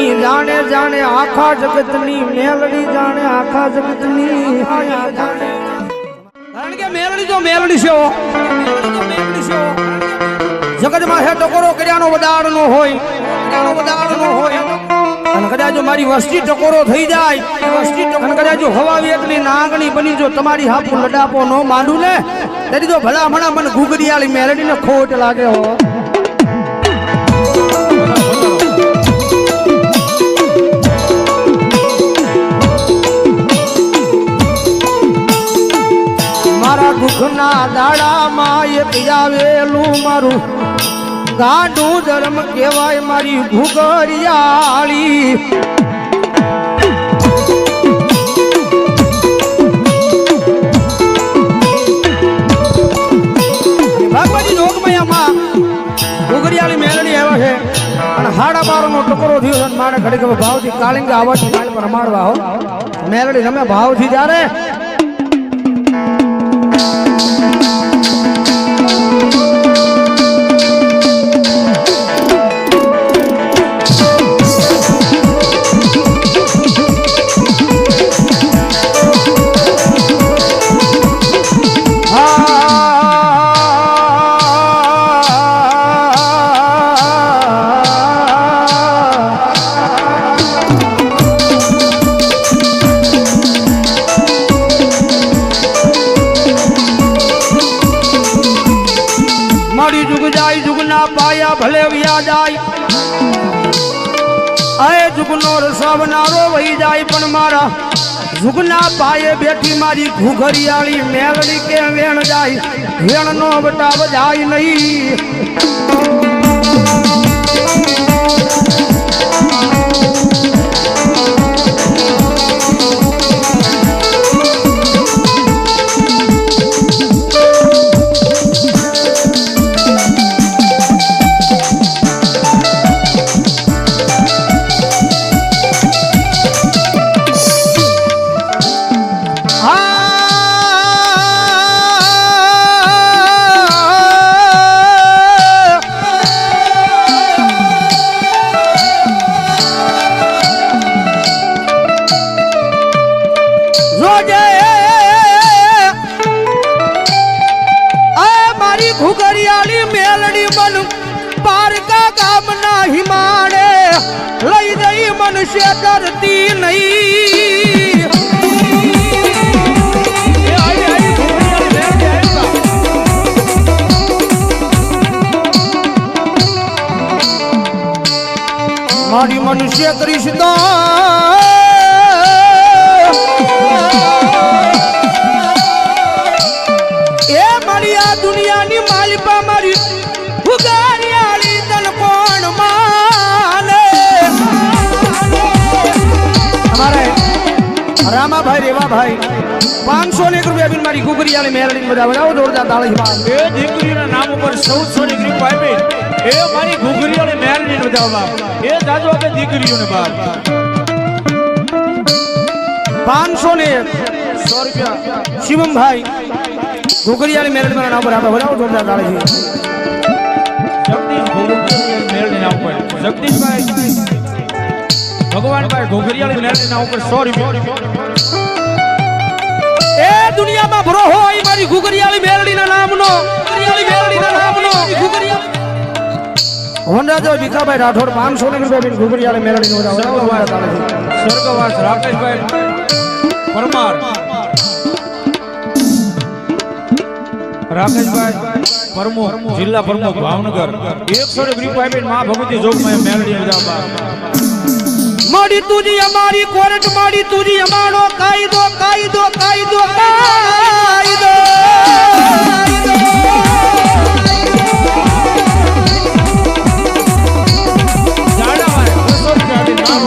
મેલડીની જાણે જાણે આખા જગતની મેલડી જાણે આખા જગતની કારણ કે મેલડી જો મેલડી છે. જગતમાં હે ટકોરો કર્યાનો વદાડ નો હોય કર્યાનો વદાડ નો હોય કદાચ જો મારી વસ્તી ટકોરો થઈ જાય, વસ્તી અને કદાચ જો હવા વેગની નાગણી બની જો તમારી હાપુ લડાપો નો માંડું ને તેથી તો ભલા ભલા મને ઘૂઘરિયાળી મેલડીને ખોટ લાગે હો દુઃખના દાડામાં એક આવેલું મારું. ગાંડું ધર્મ કહેવાય મારી ભૂગરિયાળી ભગવાનની જોગમયામાં ભૂગરિયાળી મેલડી આવ્યા છે. અને હાડા બારનો ટકોરો થયો છે મારે ઘડીક ભાવથી આવવાથી મારી પર રમાડવા હો. મેલડી રમે ભાવથી જ્યારે મારી જુગ જાય, જુગના પાયા ભલે વ્યા જાય. અય જુગનો રસવનારો વહી જાય, પણ મારા જુગના પાયે બેઠી મારી ઘુઘરિયાળી મેલડી કે વેણ જાય. વેણ નો બટાવ જાય નહીં. મનુષ્ય કરતી નહીં. મારી મનુષ્ય કરીશ તો રેવાભાઈ પાંચસો ને એક રૂપિયા બિન મારી ઘુઘરિયાળી મેરડી બધા બજાવો જોરદાર તાળી. એ દીકરીના નામ ઉપર ચૌદસો ની ગ્રીપ આપી. એ મારી ઘૂઘરીઓને મેરડીને બતાવવા એ દાદો આપે દીકરીઓને બાર પાંચસો ને સો રૂપિયા. શિવમભાઈ ઘુઘરિયાળી મેરડી મારા નામ પર આપણે બજાવો જોરદાર તાળી. જગદીશભાઈ. ભગવાનભાઈ ઘૂઘરીયાળી મેરડીના ઉપર સો રૂપિયા. દુનિયામાં ભરો હોય મારી ઘુઘરિયાળી મેલડીના નામનો. મેલડીના નામનો. વનરાજો ભીખાભાઈ રાઠોડ પાંચસો ને રૂપિયા બિન ઘુઘરિયાળી મેલડીનો સ્વર્ગવાસ રાકેશભાઈ પરમાર. રાકેશભાઈ પરમો જિલ્લા પ્રમુખ ભાવનગર. એકસો ને ગ્રીપ આપી મા ભગવતી જોગમાં મેલડી બજાવવા માડી તુજી અમારી કોર્ટ માડી તુજી અમારો કાયદો કાયદો કાયદો કાયદો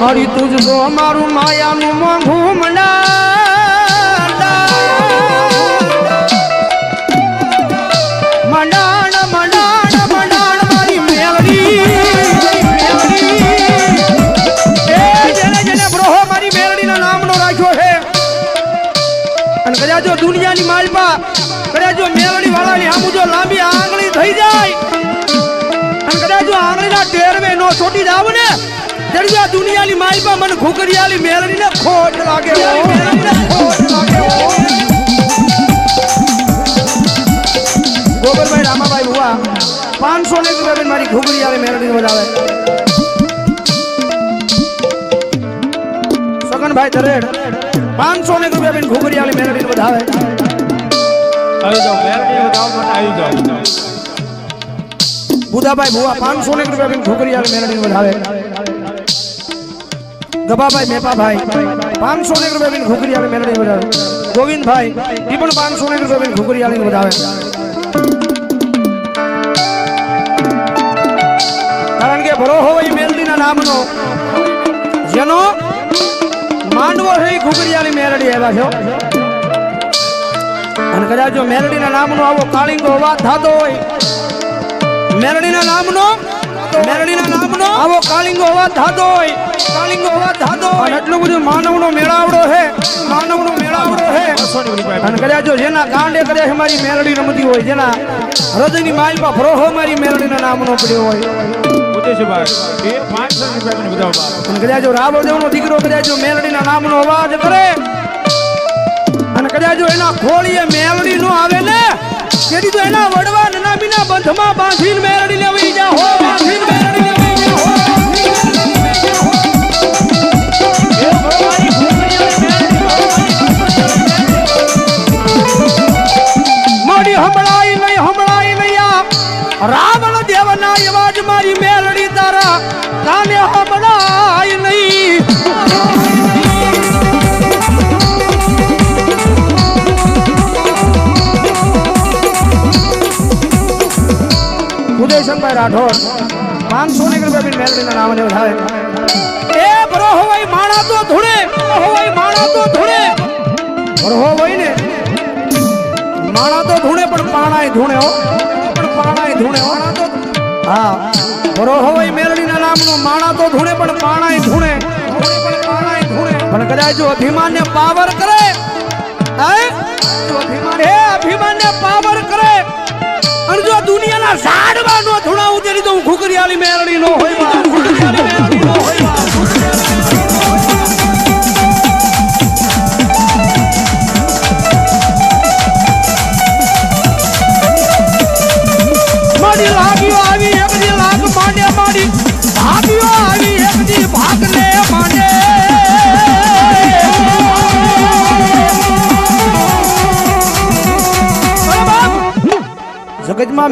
મારી. તુજ તો અમારું માયાનું મોંઘું મંડાણ જો દુનિયાની માલપા કદાચ જો મેલડી વાળાની આમ જો લાંબી આંગળી થઈ જાય, અને કદાચ જો આંગળીના ટેરવે નો છોટી જાવ ને તેડી આ દુનિયાની માલપા મને ખોકરિયાલી મેલડીને ખોટ લાગે. ગોબરભાઈ રામાભાઈ ભુવા પાંચસો ને રૂપિયા મારી ઘુઘરિયાળી મેલડી વધાવે સગનભાઈ દરેડ પાંચસો ને રૂપિયા બેન ઘુઘરિયાળી મેલડી વધાવે. આવી જાઓ મેલડી વધાવ માટે આવી જાઓ. બુધાભાઈ ભુવા પાંચસો ને રૂપિયા બેન ઘુઘરિયાળી મેળવી વધાવે. ગભાભાઈ મેપાભાઈ પાંચસો ને રૂપિયા બેન ઘુઘરિયાળી મેળવી વધાવે. ગોવિંદભાઈ એ પણ પાંચસો ને રૂપિયા બેન ઘુઘરિયાળી વધાવે. કારણ કે ભરો હોય મેલડીના નામનો. જેનો ઘુઘરિયાળી મેલડી આવ્યા છો. અને કદાચ જો મેલડીના નામનો આવો કાળિંગો અવાજ થતો હોય મેલડીના નામનો મેલડીના નામનો આવો કાળિંગો અવાજ થતો હોય, કાળિંગો અવાજ થતો હોય. એટલું બધું માનવનો મેળાવડો છે, માનવનો મેળાવડો છે. અને કદાચ જો જેના ગાંડે કદાચ મારી મેરડી રમતી હોય, જેના હૃદયની માલમાં ફરોહો મારી મેલડીના નામનો પડ્યો હોય. ઉદ્દેશભાઈ એ પાંચસો રૂપિયા મને બતાવો બાપ. અને કદાચ જો રાબોદેવનો દીકરો, કદાચ મેલડીના નામનો અવાજ કરે, અને કદાચ એના ખોળીએ મેલડી નો આવે ને, તેથી તો એના વડવા નાના બંધમાં બાંધીને મેલડી લેવી જા હો, બાંધીને મેલડી લેવી જા હો મોડી હંભળાઈ નહીં હંભળાઈ નહીં આ રાવણ અવાજ મારી મેલડી તારા કાને હબડાય નહીં. ઉદયશંકર રાઠોડ પાંચસો ને રૂપિયા મેલડીના નામ ને થાય એ બરો હોય માણા તો ધૂળે હોય માણા તો ધૂળે બરો હોય ને. માણા તો ધૂણે, પણ પાણાય ધૂણે હો. પણ પાણાય ધૂણે માણા તો હા. બરો હોય મેલડીના નામનો માણા તો ધૂણે, પણ પાણાય ધૂણે. પણ કદાચ જો અભિમાનને પાવર કરે અભિમાન ને પાવર કરે, અને જો દુનિયાના ઝાડવા નો ધૂણાવું તેની તો હું ઘુઘરિયાળી મેલડી નો હોય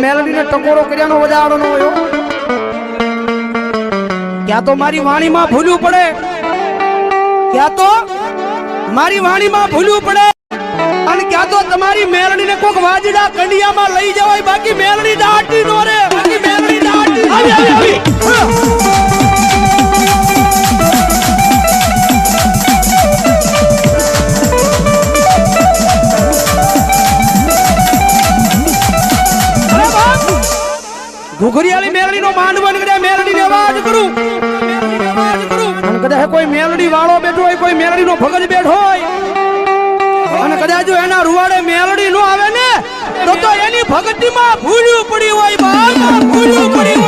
મેલડીને ટકોરો કર્યાનો વધારો ન હોય ક્યાં તો મારી વાણીમાં ભૂલવું પડે. ક્યાં તો મારી વાણીમાં ભૂલવું પડે. અને ક્યાં તો તમારી મેલડીને કોક વાજડા કંડિયામાં લઈ જવાય. બાકી મેલડી દાટી નો રે. બાકી મેલડી દાટી આવી આવી. ઘુઘરિયાળી મેલડીનો માંડવો મેલડી ને વાજ કરું. અને કદાચ કોઈ મેલડી વાળો બેઠો હોય, કોઈ મેલડીનો ભગત બેઠો હોય, અને કદાચ જો એના રૂવાડે મેલડી નો આવે ને, તો તો એની ભક્તિમાં ભૂલ્યું પડી હોય બાપ ભૂલ્યું પડી હોય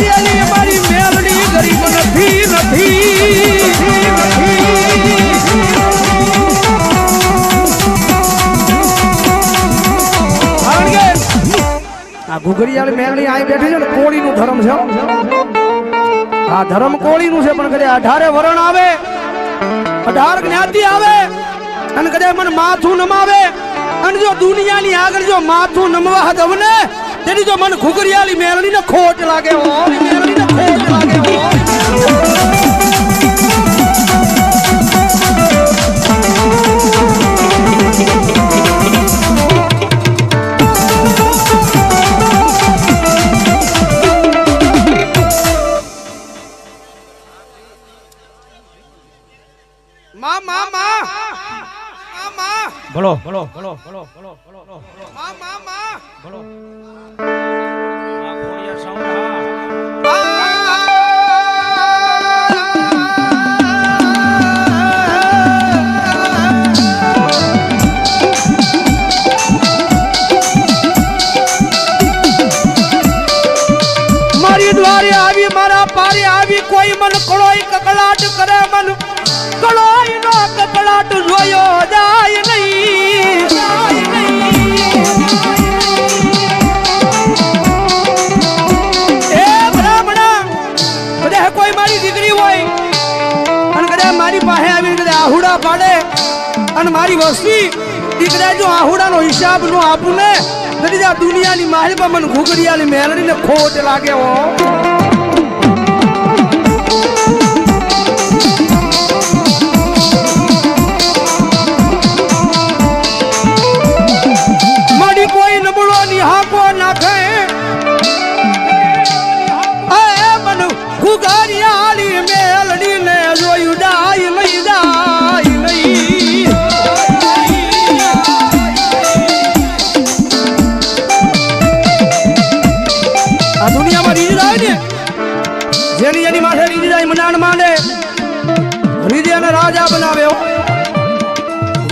જે હારેલી મારી ગરીબ નથી નથી આ ઘુઘરિયાળી મેલડી અહીં બેઠી છે ને, કોળીનું ધર્મ છે. આ ધર્મ કોળીનું છે, પણ કદાચ અઢારે વરણ આવે, અઢાર જ્ઞાતિ આવે, અને કદાચ મને માથું નમાવે, અને જો દુનિયાની આગળ જો માથું નમવા ને તેની જો મને ઘુઘરિયાળી ને ખોટ લાગે હો ને ખોટ લાગે હો. માં માં માં. માં માં ભલો ભલો ભલો ભલો ભલો ભલો ભલો મારા આવી કોઈ મન કળોય કકળાટ કરે મન. કળોય નો કકળાટ જોયો જાય નહીં. કોઈ મારી દીકરી હોય અને કદાચ મારી પાસે આવીને કદાચ આહુડા પાડે અને મારી વસ્તી દીકરા જો આહુડાનો હિસાબ નો આપું ને દુનિયાની માહિતી મને ઘૂઘડિયાની મેલડીને ખોટ લાગે હો.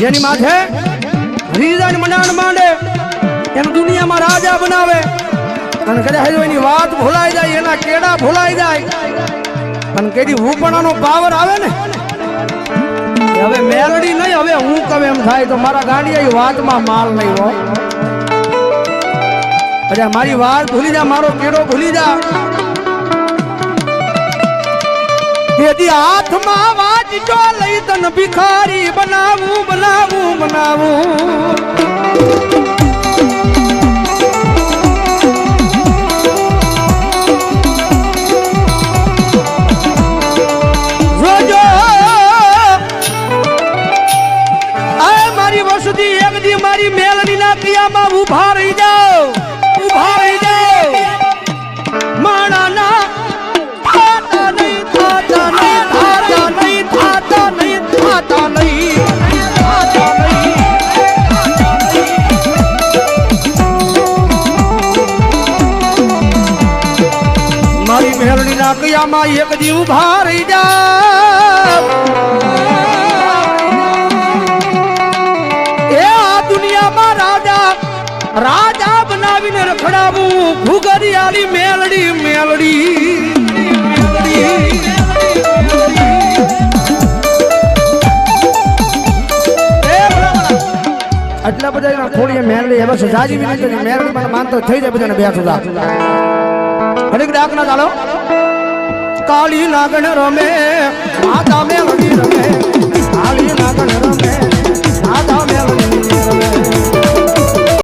જેની માથે જાય મનાણ માંડે એને દુનિયામાં રાજા બનાવે. અને કદાચ એની વાત ભૂલાઈ જાય, એના કેડા ભૂલાઈ જાય. અને કેદી હુંપણાનો પાવર આવે ને? હવે મેલડી નહીં, હવે હું કવે એમ થાય તો મારા ગાંડિયા વાતમાં માલ નહીં હો. અરે મારી વાત ભૂલી જા, મારો કેડો ભૂલી જા. તેથી હાથમાં વાંચજો લઈ તન ભિખારી બનાવું બનાવું બનાવું. કિયામાં એક જીવ ભારી જાઓ. એ આ દુનિયામાં રાજા રાજા બનાવીને રખડાવું ભૂગરિયાળી મેલડી મેલડી એટલા બધા થોડી મેલડી, હવે સજાજી વિનંતી મેલડી મને માનતો થઈ જાય બધાને બે સુધા હરેક ડાક ના ચાલો. કાળી લાગણ રમે માતા મેલડી રમે કાળી લાગણ રમે.